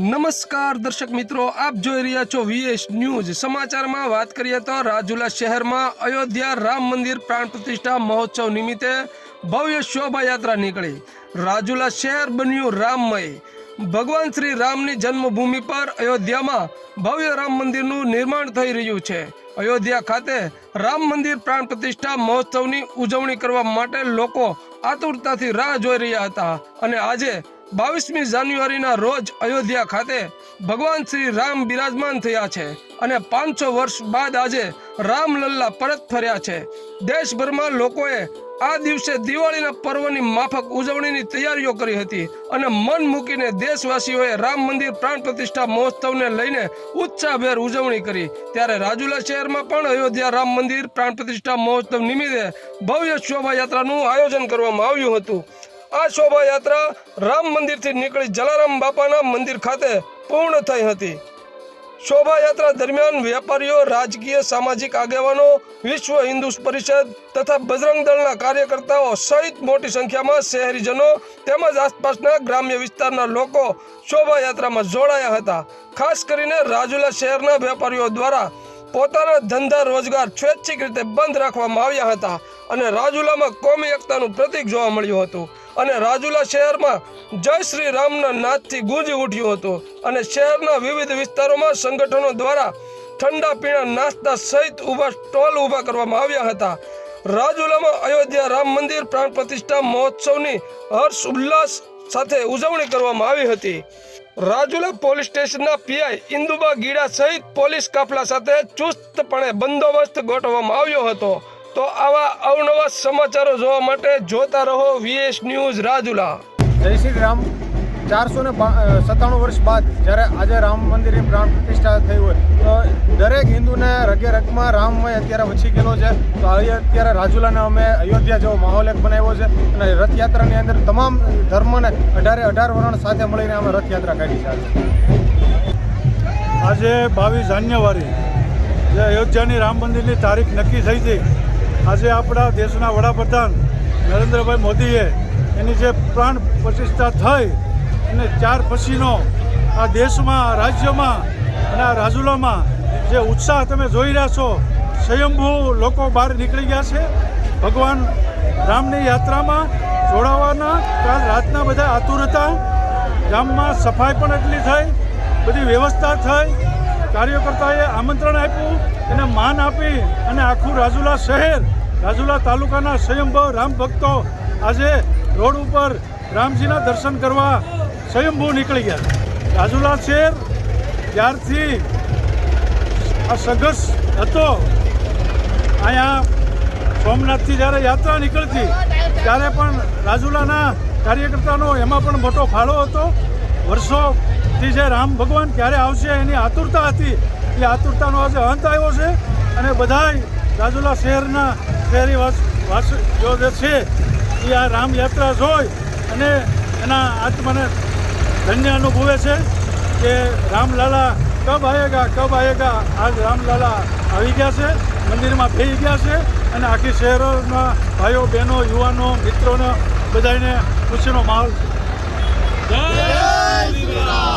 નમસ્કાર દર્શક મિત્રો, આપ જોઈ રહ્યા છો વીએસ ન્યૂઝ સમાચારમાં વાત કરીએ તો રાજુલા શહેરમાં અયોધ્યા રામ મંદિર પ્રાણ પ્રતિષ્ઠા મહોત્સવ નિમિત્તે ભવ્ય શોભાયાત્રા નીકળી. રાજુલા શહેર બન્યું રામમય. ભગવાન શ્રી રામની જન્મભૂમિ પર અયોધ્યામાં ભવ્ય રામ મંદિરનું નિર્માણ થઈ રહ્યું છે. અયોધ્યા ખાતે રામ મંદિર પ્રાણ પ્રતિષ્ઠા મહોત્સવની ઉજવણી કરવા માટે લોકો આતુરતાથી રાહ જોઈ રહ્યા હતા અને આજે બાવીસમી જાન્યુઆરીના રોજ અયોધ્યા ખાતે ભગવાન શ્રી રામ બિરાજમાન થયા છે અને પાંચસો વર્ષ બાદ આજે રામલલ્લા પરત ફર્યા છે. દેશભરમાં લોકોએ આ દિવસે દિવાળીના પર્વની માફક ઉજવણીની તૈયારીઓ કરી હતી અને મન મૂકીને દેશવાસીઓએ રામ મંદિર પ્રાણ પ્રતિષ્ઠા મહોત્સવને લઈને ઉત્સાહભેર ઉજવણી કરી. ત્યારે રાજુલા શહેરમાં પણ અયોધ્યા રામ મંદિર પ્રાણ પ્રતિષ્ઠા મહોત્સવ નિમિત્તે ભવ્ય શોભાયાત્રાનું આયોજન કરવામાં આવ્યું હતું. આ શોભાયાત્રા રામ મંદિરથી નીકળી જલારામ બાપાના મંદિર ખાતે પૂર્ણ થઈ હતી. શોભાયાત્રા દરમિયાન વેપારીઓ રાજકીય, સામાજિક આગેવાનો, વિશ્વ હિન્દુ પરિષદ તથા બજરંગ દળના કાર્યકર્તાઓ સહિત મોટી સંખ્યામાં શહેરીજનો તેમજ આસપાસના ગ્રામ્ય વિસ્તારના લોકો શોભાયાત્રામાં જોડાયા હતા. ખાસ કરીને રાજુલા શહેરના વેપારીઓ દ્વારા પોતાના ધંધા રોજગાર સ્વૈચ્છિક રીતે બંધ રાખવામાં આવ્યા હતા અને રાજુલામાં કોમી એકતાનું પ્રતીક જોવા મળ્યું હતું. અને રાજુલા શહેરમાં જય શ્રી રામના નાદથી ગુંજી ઉઠ્યું હતું. અને શહેરના વિવિધ વિસ્તારોમાં સંગઠનો દ્વારા ઠંડા પીણા નાસ્તા સહિત ઊભા સ્ટોલ ઊભા કરવામાં આવ્યા હતા. રાજુલામાં અયોધ્યા રામ મંદિર પ્રાણ પ્રતિષ્ઠા મહોત્સવની હર્ષ ઉલ્લાસ સાથે ઉજવણી કરવામાં આવી હતી. રાજુલા પોલીસ સ્ટેશનના પીઆઈ ઇન્દુબા ગીડા સહિત પોલીસ કાફલા સાથે ચુસ્તપણે બંદોબસ્ત ગોઠવવામાં આવ્યો હતો. તો આવા અવનવા સમાચારો જોવા માટે જોતા રહો વીએસ ન્યૂઝ રાજુલા. જય શ્રી રામ. ચારસો ને સત્તાણું વર્ષ બાદ જ્યારે આજે રામ મંદિરની પ્રાણ પ્રતિષ્ઠા થઈ હોય તો દરેક હિન્દુને રગે રગમાં રામમય અત્યારે વછી ગયેલો છે. તો અહીં અત્યારે રાજુલાને અમે અયોધ્યા જેવો માહોલ એક બનાવ્યો છે અને રથયાત્રાની અંદર તમામ ધર્મને અઢારે અઢાર વર્ણ સાથે મળીને અમે રથયાત્રા કાઢી છે આજે. આજે બાવીસ જાન્યુઆરી જે અયોધ્યાની રામ મંદિરની તારીખ નક્કી થઈ હતી આજે આપણા દેશના વડાપ્રધાન નરેન્દ્રભાઈ મોદીએ એની જે પ્રાણ પ્રતિષ્ઠા થઈ અને ત્યાર પછીનો આ દેશમાં રાજ્યમાં અને આ રાજુલામાં જે ઉત્સાહ તમે જોઈ રહ્યા છો, સ્વયંભૂ લોકો બહાર નીકળી ગયા છે. ભગવાન રામની યાત્રામાં જોડાવાના, કાલ રાતના બધા આતુર હતા ગામમાં સફાઈ પણ એટલી થઈ, બધી વ્યવસ્થા થઈ કાર્યકર્તાએ આમંત્રણ આપ્યું, એને માન આપી અને આખું રાજુલા શહેર, રાજુલા તાલુકાના સ્વયંભવ રામ ભક્તો આજે રોડ ઉપર રામજીના દર્શન કરવા સ્વયંભૂ નીકળી ગયા રાજુલા શહેર ત્યારથી આ સંઘર્ષ હતો, અહીંયા સોમનાથથી જ્યારે યાત્રા નીકળતી, ત્યારે પણ રાજુલાના કાર્યકર્તાનો એમાં પણ મોટો ફાળો હતો. વર્ષોથી જે રામ ભગવાન ક્યારે આવશે એની આતુરતા હતી. એ આતુરતાનો આજે અંત આવ્યો છે. અને બધાય રાજુલા શહેરના શહેરી વાસ વાસીઓ જે છે, એ આ રામ યાત્રા જોઈ અને એના આત્માને ધન્ય અનુભવે છે કે રામલાલા કબ આવેગા કબ આવેગા આજ રામલાલા આવી ગયા છે. મંદિરમાં ભેઈ ગયા છે. અને આખી શહેરોના ભાઈઓ, બહેનો, યુવાનો, મિત્રોને બધાને ખુશીનો માહોલ છે. જય